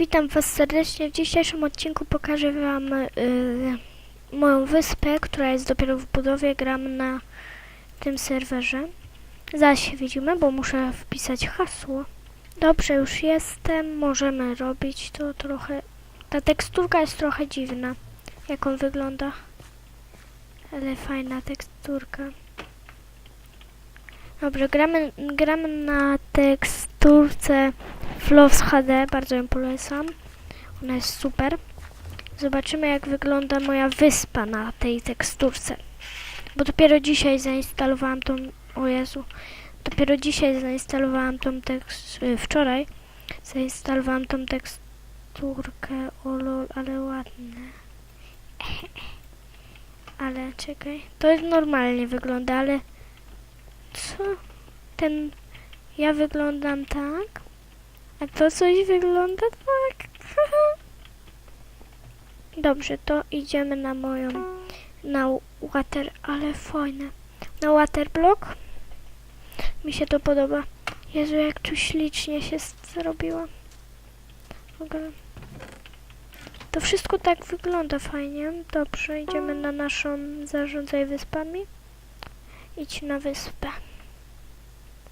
Witam Was serdecznie. W dzisiejszym odcinku pokażę Wam y, moją wyspę, która jest dopiero w budowie. Gram na tym serwerze. Zaraz się widzimy, bo muszę wpisać hasło. Dobrze, już jestem. Możemy robić to trochę. Ta teksturka jest trochę dziwna. Jak on wygląda. Ale fajna teksturka. Dobrze, gramy, gramy na teksturce Flows HD, bardzo ją polecam. Ona jest super. Zobaczymy jak wygląda moja wyspa na tej teksturce. Bo dopiero dzisiaj zainstalowałam tą... O Jezu. Dopiero dzisiaj zainstalowałam tą tekst... y, Wczoraj zainstalowałam tą teksturkę. O lol, ale ładne. Ale czekaj. To jest normalnie wygląda, ale... Co? Ten... Ja wyglądam tak? A to coś wygląda tak. Dobrze, to idziemy na moją, na water, ale fajne. Na waterblock. Mi się to podoba. Jezu, jak tu ślicznie się zrobiło. W ogóle. To wszystko tak wygląda fajnie. Dobrze, idziemy na naszą zarządzaj wyspami. Idź na wyspę.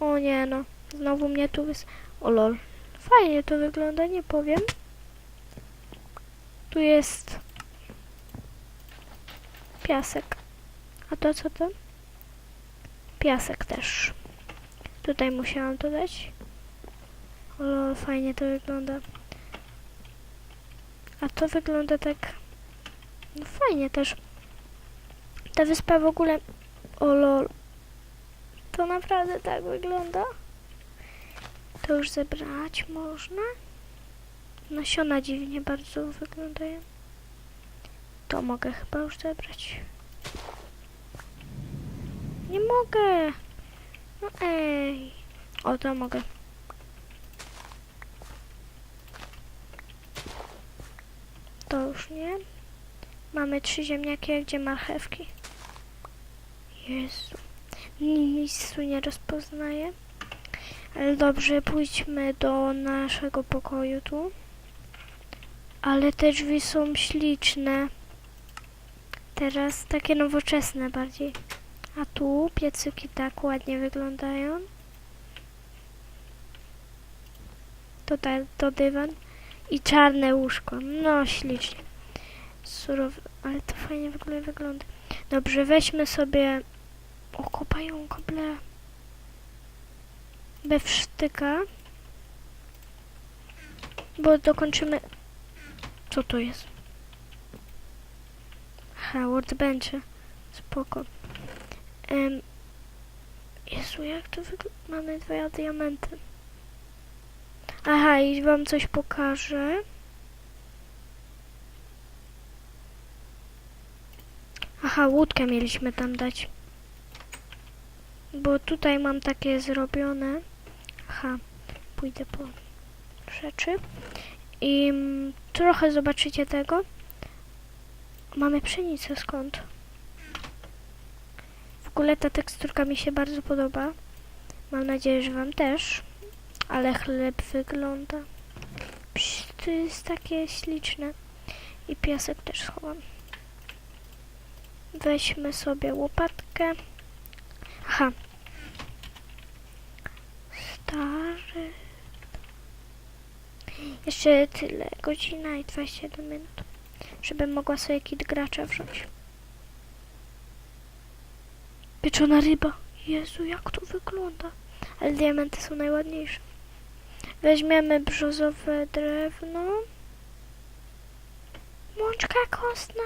O nie no, znowu mnie tu wys... O lol. Fajnie to wygląda, nie powiem. Tu jest piasek. A to co to? Piasek też. Tutaj musiałam dodać. O, lol, fajnie to wygląda. A to wygląda tak... No fajnie też. Ta wyspa w ogóle... O lol. To naprawdę tak wygląda. To już zebrać można. Nasiona dziwnie bardzo wyglądają. To mogę chyba już zebrać. Nie mogę. No ej. O, to mogę. To już nie. Mamy trzy ziemniaki, a gdzie marchewki? Jezu. Nic tu nie rozpoznaję. Ale dobrze, pójdźmy do naszego pokoju tu. Ale te drzwi są śliczne. Teraz takie nowoczesne bardziej. A tu piecyki tak ładnie wyglądają. Tutaj to dywan. I czarne łóżko. No ślicznie. Surowe, ale to fajnie w ogóle wygląda. Dobrze, weźmy sobie... Okopają koble bewsztyka. Bo dokończymy... Co to jest? Aha, workbenche. Spoko. Um, Jezu, jak to wygląda? Mamy dwa diamenty. Aha, i wam coś pokażę. Aha, łódkę mieliśmy tam dać. Bo tutaj mam takie zrobione. Aha, pójdę po rzeczy. I mm, trochę zobaczycie tego. Mamy pszenicę skąd? W ogóle ta teksturka mi się bardzo podoba. Mam nadzieję, że wam też. Ale chleb wygląda. Psz, to jest takie śliczne. I piasek też schowam. Weźmy sobie łopatkę. Aha. Stary. Jeszcze tyle. Godzina i 27 minut. Żebym mogła sobie kit gracza wziąć. Pieczona ryba. Jezu, jak to wygląda. Ale diamenty są najładniejsze. Weźmiemy brzozowe drewno. Mączka kostna.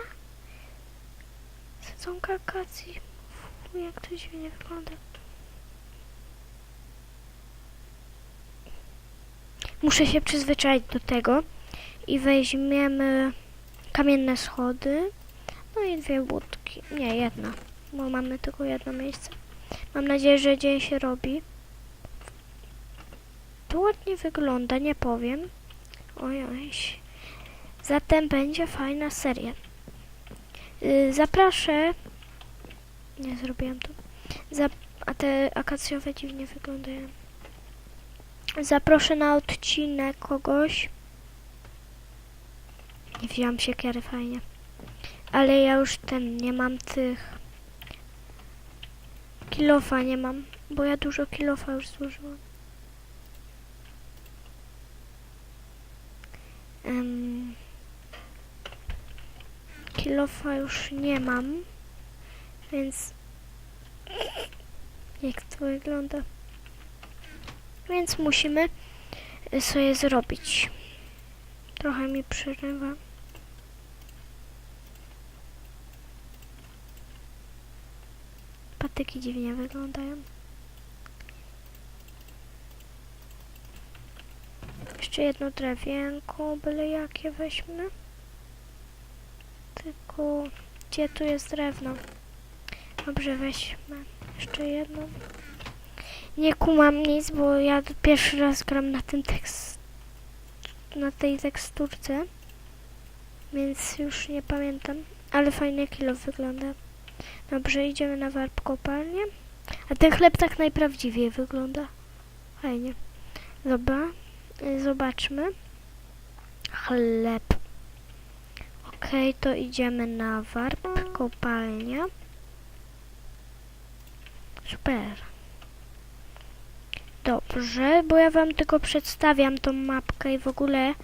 Sadzonka akacji. Fu, jak to dziwnie wygląda. Muszę się przyzwyczaić do tego. I weźmiemy kamienne schody. No i dwie łódki. Nie, jedna. Bo mamy tylko jedno miejsce. Mam nadzieję, że dzień się robi. To ładnie wygląda, nie powiem. Oj, oj. Zatem będzie fajna seria. Yy, zaproszę. Nie zrobiłem to. Zap a te akacjowe dziwnie wyglądają. Zaproszę na odcinek kogoś. Nie wziąłam siekiery, fajnie. Ale ja już ten, nie mam tych... Kilofa nie mam, bo ja dużo kilofa już zużyłam. Em, kilofa już nie mam, więc jak to wygląda. Więc musimy sobie zrobić. Trochę mi przerywa. Patyki dziwnie wyglądają. Jeszcze jedno drewienko, byle jakie weźmy. Tylko gdzie tu jest drewno? Dobrze, weźmy jeszcze jedno. Nie kumam nic, bo ja pierwszy raz gram na tym tekst na tej teksturce. Więc już nie pamiętam. Ale fajnie kilo wygląda. Dobrze, idziemy na warp kopalnię. A ten chleb tak najprawdziwiej wygląda. Fajnie. Dobra, y, zobaczmy. Chleb. Okej, to idziemy na warp kopalnia. Super. Dobrze, bo ja wam tylko przedstawiam tą mapkę i w ogóle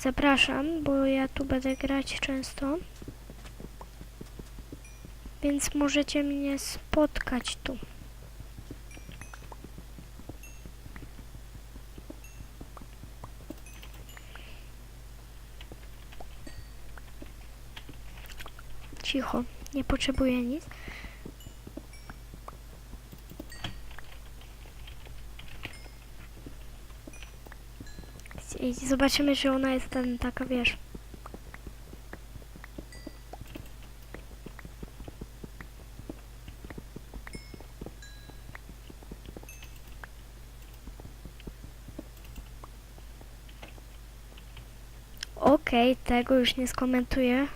zapraszam, bo ja tu będę grać często. Więc możecie mnie spotkać tu. Cicho, nie potrzebuję nic. I zobaczymy, czy ona jest ten, taka, wiesz. Okej, tego już nie skomentuję.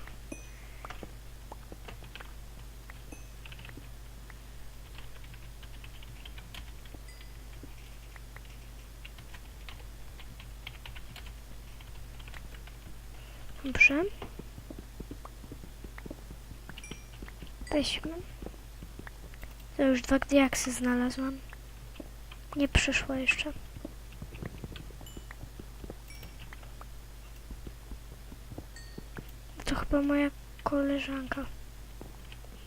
Dobrze. Weźmy. To już dwa diaksy znalazłam. Nie przyszło jeszcze. To chyba moja koleżanka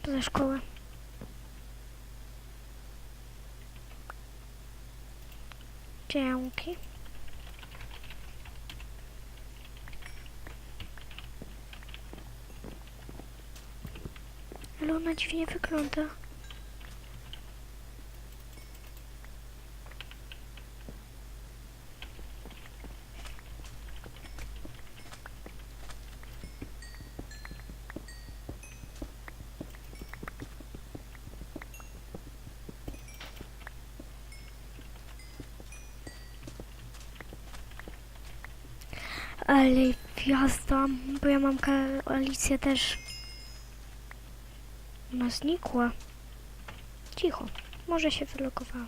ze szkoły. Dzięki. Ale ona dziwnie wygląda. Ale jazda, bo ja mam koalicję też. Ona znikła. Cicho, może się wylogowała.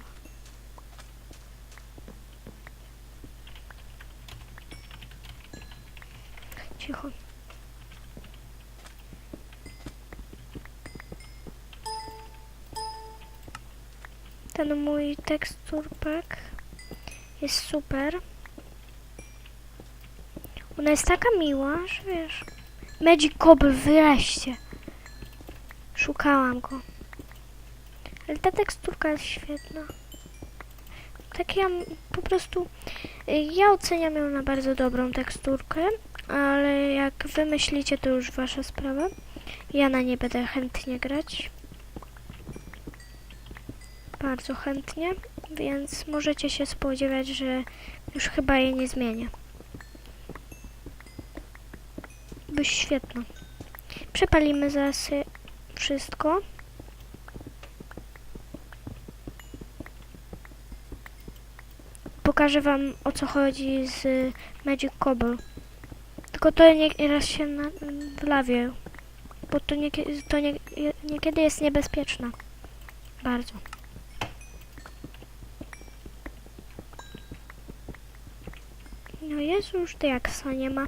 Cicho. Ten mój tekstur pack jest super. Ona jest taka miła, że wiesz. Magic Cobble, wreszcie. Szukałam go. Ale ta teksturka jest świetna. Tak ja po prostu... y, Ja oceniam ją na bardzo dobrą teksturkę, ale jak wy myślicie, to już wasza sprawa. Ja na nie będę chętnie grać. Bardzo chętnie, więc możecie się spodziewać, że już chyba jej nie zmienię. Byś świetna. Przepalimy zaraz y, wszystko. Pokażę wam o co chodzi z y, Magic Cobble. Tylko to nieraz się na, w lawie, bo to, to nie, niekiedy jest niebezpieczne. Bardzo. No jest już diaksa, nie ma.